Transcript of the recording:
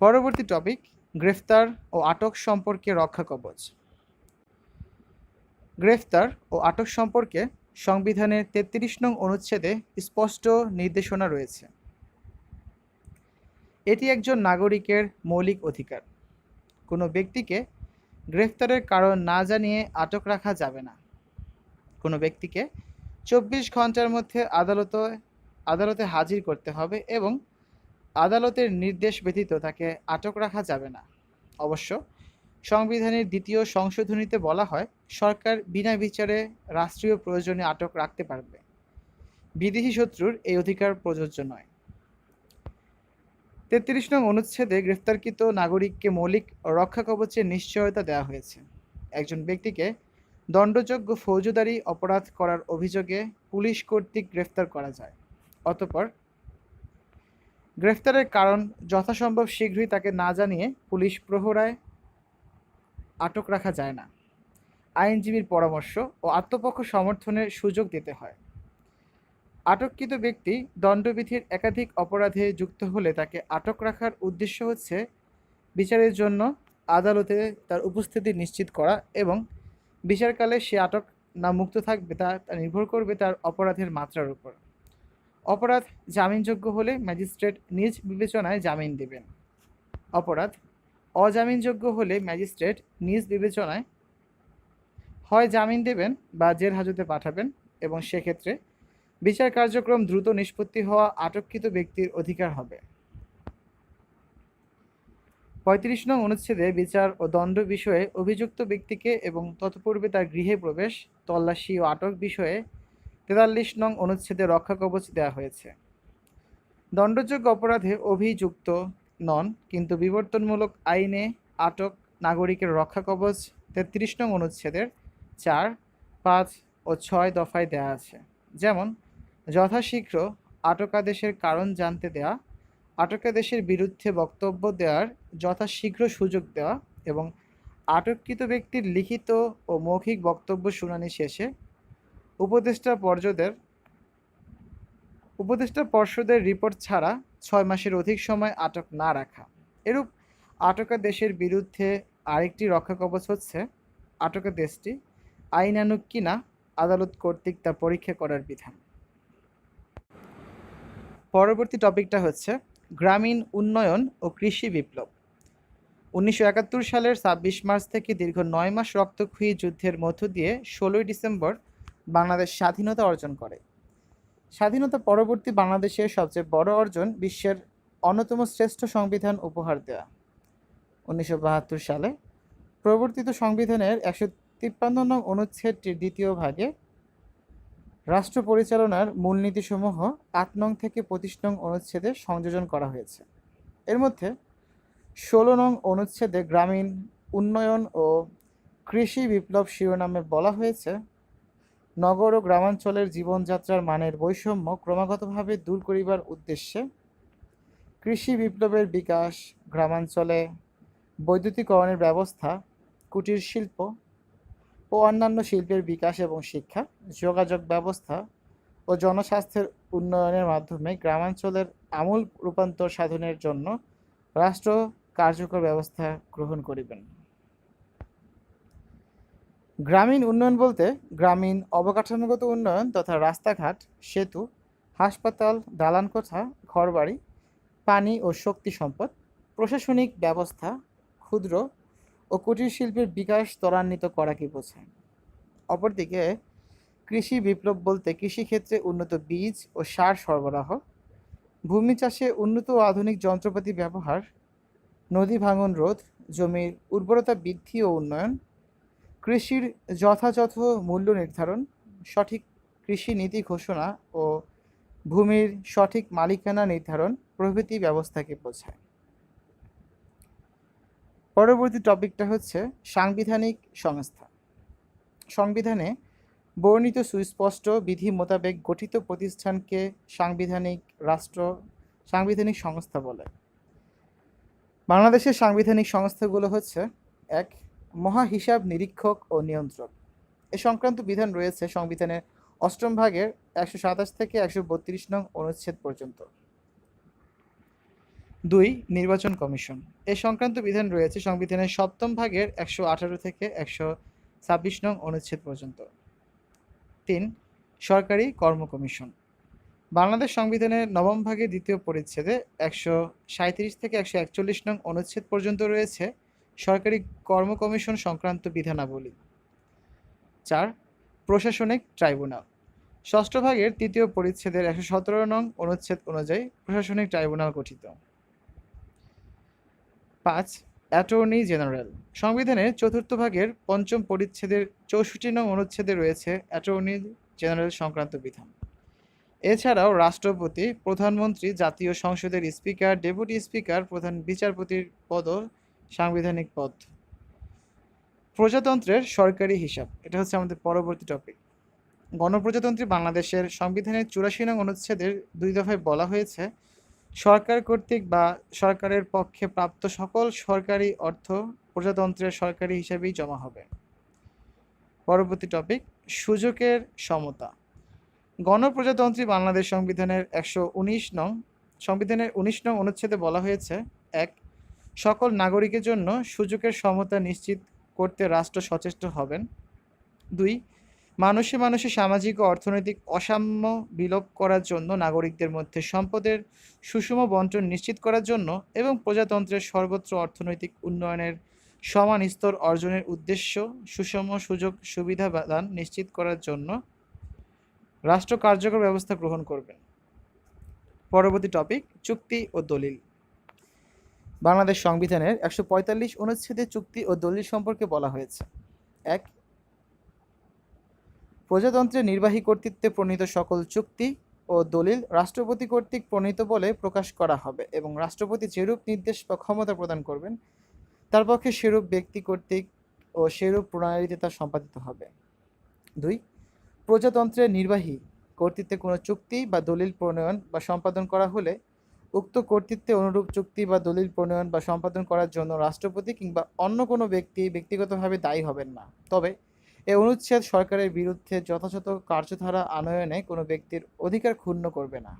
পরবর্তী টপিক গ্রেফতার ও আটক সম্পর্কে রক্ষা কবচ। গ্রেফতার ও আটক সম্পর্কে সংবিধানের তেত্রিশ নং অনুচ্ছেদে স্পষ্ট নির্দেশনা রয়েছে। এটি একজন নাগরিকের মৌলিক অধিকার। কোনো ব্যক্তিকে গ্রেফতারের কারণ না জানিয়ে আটক রাখা যাবে না। কোনো ব্যক্তিকে চব্বিশ ঘণ্টার মধ্যে আদালতে আদালতে হাজির করতে হবে এবং আদালতের নির্দেশ ব্যতীত তাকে আটক রাখা যাবে না। অবশ্য সংবিধানের দ্বিতীয় সংশোধনীতে বলা হয়, সরকার বিনা বিচারে রাষ্ট্রীয় প্রয়োজনে আটক রাখতে পারবে। বিদেশি শত্রুর এই অধিকার প্রযোজ্য নয়। তেত্রিশ নং অনুচ্ছেদে গ্রেফতারকৃত নাগরিককে মৌলিক রক্ষা কবচের নিশ্চয়তা দেওয়া হয়েছে। একজন ব্যক্তিকে দণ্ডযোগ্য ফৌজদারি অপরাধ করার অভিযোগে পুলিশ কর্তৃক গ্রেফতার করা যায়। অতঃপর গ্রেফতারের কারণ যথাসম্ভব শীঘ্রই তাকে না জানিয়ে পুলিশ প্রহরায় আটক রাখা যায় না। আইনজীবীর পরামর্শ ও আত্মপক্ষ সমর্থনের সুযোগ দিতে হয়। আটককৃত ব্যক্তি দণ্ডবিধির একাধিক অপরাধে যুক্ত হলে তাকে আটক রাখার উদ্দেশ্য হচ্ছে বিচারের জন্য আদালতে তার উপস্থিতি নিশ্চিত করা এবং বিচারকালে সে আটক না মুক্ত থাকবে তা তা নির্ভর করবে তার অপরাধের মাত্রার উপর। অপরাধ জামিনযোগ্য হলে ম্যাজিস্ট্রেট নিজ বিবেচনায় জামিন দেবেন। অপরাধ অজামিনযোগ্য হলে ম্যাজিস্ট্রেট নিজ বিবেচনায় হয় জামিন দেবেন বা জেল হাজতে পাঠাবেন এবং সেক্ষেত্রে বিচার কার্যক্রম দ্রুত নিষ্পত্তি হওয়া আটককৃত ব্যক্তির অধিকার হবে। পঁয়ত্রিশ নং অনুচ্ছেদে বিচার ও দণ্ড বিষয়ে অভিযুক্ত ব্যক্তিকে এবং তৎপূর্বে তার গৃহে প্রবেশ, তল্লাশি ও আটক বিষয়ে তেতাল্লিশ নং অনুচ্ছেদে রক্ষা কবচ দেওয়া হয়েছে। দণ্ডযোগ্য অপরাধে অভিযুক্ত নন, কিন্তু বিবর্তনমূলক আইনে আটক নাগরিকের রক্ষা কবচ তেত্রিশ নং অনুচ্ছেদের চার, পাঁচ ও ছয় দফায় দেয়া আছে। যেমন, যথাশীঘ্র আটকাদেশের কারণ জানতে দেওয়া আটকাদেশের বিরুদ্ধে বক্তব্য দেওয়ার যথাশীঘ্র সুযোগ দেওয়া এবং আটককৃত ব্যক্তির লিখিত ও মৌখিক বক্তব্য শুনানি শেষে উপদেষ্টা পর্যদের, উপদেষ্টা পর্ষদের রিপোর্ট ছাড়া ছয় মাসের অধিক সময় আটক না রাখা। এরূপ আটকাদেশের বিরুদ্ধে আরেকটি রক্ষা কবচ হচ্ছে আটকাদেশটি আইনানুক কিনা আদালত কর্তৃক তা পরীক্ষা করার বিধান। পরবর্তী টপিকটা হচ্ছে গ্রামীণ উন্নয়ন ও কৃষি বিপ্লব। উনিশশো একাত্তর সালের ছাব্বিশ মার্চ থেকে দীর্ঘ নয় মাস রক্তক্ষয়ী যুদ্ধের মধ্য দিয়ে ষোলোই ডিসেম্বর বাংলাদেশ স্বাধীনতা অর্জন করে। স্বাধীনতা পরবর্তী বাংলাদেশের সবচেয়ে বড় অর্জন বিশ্বের অন্যতম শ্রেষ্ঠ সংবিধান উপহার দেওয়া উনিশশো বাহাত্তর সালে প্রবর্তিত সংবিধানের একশো তিপ্পান্ন নং অনুচ্ছেদটির দ্বিতীয় ভাগে রাষ্ট্র পরিচালনার মূলনীতিসমূহ আট নং থেকে পঁচিশ নং অনুচ্ছেদে সংযোজন করা হয়েছে। এর মধ্যে ষোলো নং অনুচ্ছেদে গ্রামীণ উন্নয়ন ও কৃষি বিপ্লব শিরোনামে বলা হয়েছে নগর ও গ্রামাঞ্চলের জীবনযাত্রার মানের বৈষম্য ক্রমাগতভাবে দূর করিবার উদ্দেশ্যে কৃষি বিপ্লবের বিকাশ, গ্রামাঞ্চলে বৈদ্যুতিকরণের ব্যবস্থা, কুটির শিল্প ও অন্যান্য শিল্পের বিকাশ এবং শিক্ষা, যোগাযোগ ব্যবস্থা ও জনস্বাস্থ্যের উন্নয়নের মাধ্যমে গ্রামাঞ্চলের আমূল রূপান্তর সাধনের জন্য রাষ্ট্র কার্যকর ব্যবস্থা গ্রহণ করিবেন। গ্রামীণ উন্নয়ন বলতে গ্রামীণ অবকাঠামোগত উন্নয়ন তথা রাস্তাঘাট, সেতু, হাসপাতাল, দালানকোঠা, ঘরবাড়ি, পানি ও শক্তি সম্পদ, প্রশাসনিক ব্যবস্থা, ক্ষুদ্র ও কুটির শিল্পের বিকাশ ত্বরান্বিত করাকে বোঝায়? অপরদিকে, কৃষি বিপ্লব বলতে কৃষিক্ষেত্রে উন্নত বীজ ও সার সরবরাহ, ভূমি চাষে উন্নত আধুনিক যন্ত্রপাতি ব্যবহার, নদী ভাঙন রোধ, জমির উর্বরতা বৃদ্ধি ও উন্নয়ন কৃষির যথাযথ মূল্য নির্ধারণ, সঠিক কৃষি নীতি ঘোষণা ও ভূমির সঠিক মালিকানা নির্ধারণ প্রভৃতি ব্যবস্থাকে বোঝায়। পরবর্তী টপিকটা হচ্ছে সাংবিধানিক সংস্থা। সংবিধানে বর্ণিত সুস্পষ্ট বিধি মোতাবেক গঠিত প্রতিষ্ঠানকে সাংবিধানিক রাষ্ট্র, সাংবিধানিক সংস্থা বলে। বাংলাদেশের সাংবিধানিক সংস্থাগুলো হচ্ছে, এক মহা হিসাব নিরীক্ষক ও নিয়ন্ত্রক। এ সংক্রান্ত বিধান রয়েছে সংবিধানের অষ্টম ভাগের একশো সাতাশ থেকে একশো বত্রিশ নং অনুচ্ছেদ পর্যন্ত। দুই, নির্বাচন কমিশন। এ সংক্রান্ত বিধান রয়েছে সংবিধানের সপ্তম ভাগের একশো আঠারো থেকে একশো ছাব্বিশ নং অনুচ্ছেদ পর্যন্ত। তিন, সরকারি কর্ম কমিশন। বাংলাদেশ সংবিধানের নবম ভাগের দ্বিতীয় পরিচ্ছেদে একশো সাঁত্রিশ থেকে একশো একচল্লিশ নং অনুচ্ছেদ পর্যন্ত রয়েছে সরকারি কর্ম কমিশন সংক্রান্ত বিধানাবলী। চার, প্রশাসনিক ট্রাইব্যুনাল। ষষ্ঠ ভাগের তৃতীয় পরিচ্ছেদের একশো সতেরো নং অনুচ্ছেদ অনুযায়ী প্রশাসনিক ট্রাইব্যুনাল গঠিত। পাঁচ, অ্যাটর্নি জেনারেল। সংবিধানের চতুর্থ ভাগের পঞ্চম পরিচ্ছেদের চৌষট্টি নং অনুচ্ছেদে রয়েছে অ্যাটর্নি জেনারেল সংক্রান্ত বিধান। এছাড়াও রাষ্ট্রপতি, প্রধানমন্ত্রী, জাতীয় সংসদের স্পিকার, ডেপুটি স্পিকার, প্রধান বিচারপতির পদও সাংবিধানিক পদ প্রজাতন্ত্রের সরকারি হিসাব, এটা হচ্ছে আমাদের পরবর্তী টপিক গণপ্রজাতন্ত্রী বাংলাদেশের সংবিধানের চুরাশি নং অনুচ্ছেদের দুই দফায় বলা হয়েছে, সরকার কর্তৃক বা সরকারের পক্ষে প্রাপ্ত সকল সরকারি অর্থ প্রজাতন্ত্রের সরকারি হিসাবেই জমা হবে। পরবর্তী টপিক সুযোগের সমতা। গণপ্রজাতন্ত্রী বাংলাদেশ সংবিধানের একশো উনিশ নং, সংবিধানের উনিশ নং অনুচ্ছেদে বলা হয়েছে, এক সকল নাগরিকের জন্য সুযোগের সমতা নিশ্চিত করতে রাষ্ট্র সচেষ্ট হবেন। দুই, মানুষে মানুষে সামাজিক ও অর্থনৈতিক অসাম্য বিলোপ করার জন্য নাগরিকদের মধ্যে সম্পদের সুষম বন্টন নিশ্চিত করার জন্য এবং প্রজাতন্ত্রের সর্বত্র অর্থনৈতিক উন্নয়নের সমান স্তর অর্জনের উদ্দেশ্য সুষম সুযোগ সুবিধা দান নিশ্চিত করার জন্য রাষ্ট্র কার্যকর ব্যবস্থা গ্রহণ করবেন। পরবর্তী টপিক চুক্তি ও দলিল। বাংলাদেশ সংবিধানের একশো পঁয়তাল্লিশ অনুচ্ছেদে চুক্তি ও দলিল সম্পর্কে বলা হয়েছে। এক প্রজাতন্ত্রের নির্বাহী কর্তৃত্বে প্রণীত সকল চুক্তি ও দলিল রাষ্ট্রপতি কর্তৃক প্রণীত বলে প্রকাশ করা হবে এবং রাষ্ট্রপতি যেরূপ নির্দেশ বা ক্ষমতা প্রদান করবেন, তার পক্ষে সেরূপ ব্যক্তি কর্তৃক ও সেরূপ প্রণালীতে তা সম্পাদিত হবে। দুই প্রজাতন্ত্রের নির্বাহী কর্তৃত্বে কোনো চুক্তি বা দলিল প্রণয়ন বা সম্পাদন করা হলে উক্ত কর্তৃত্বে অনুরূপ চুক্তি বা দলিল প্রণয়ন বা সম্পাদন করার জন্য রাষ্ট্রপতি কিংবা অন্য কোনো ব্যক্তি ব্যক্তিগতভাবে দায়ী হবেন না। তবে, এ অনুচ্ছেদ সরকারের বিরুদ্ধে যথাযথ কার্যধারা আনয়নে কোনো ব্যক্তির অধিকার ক্ষুণ্ণ করবে না।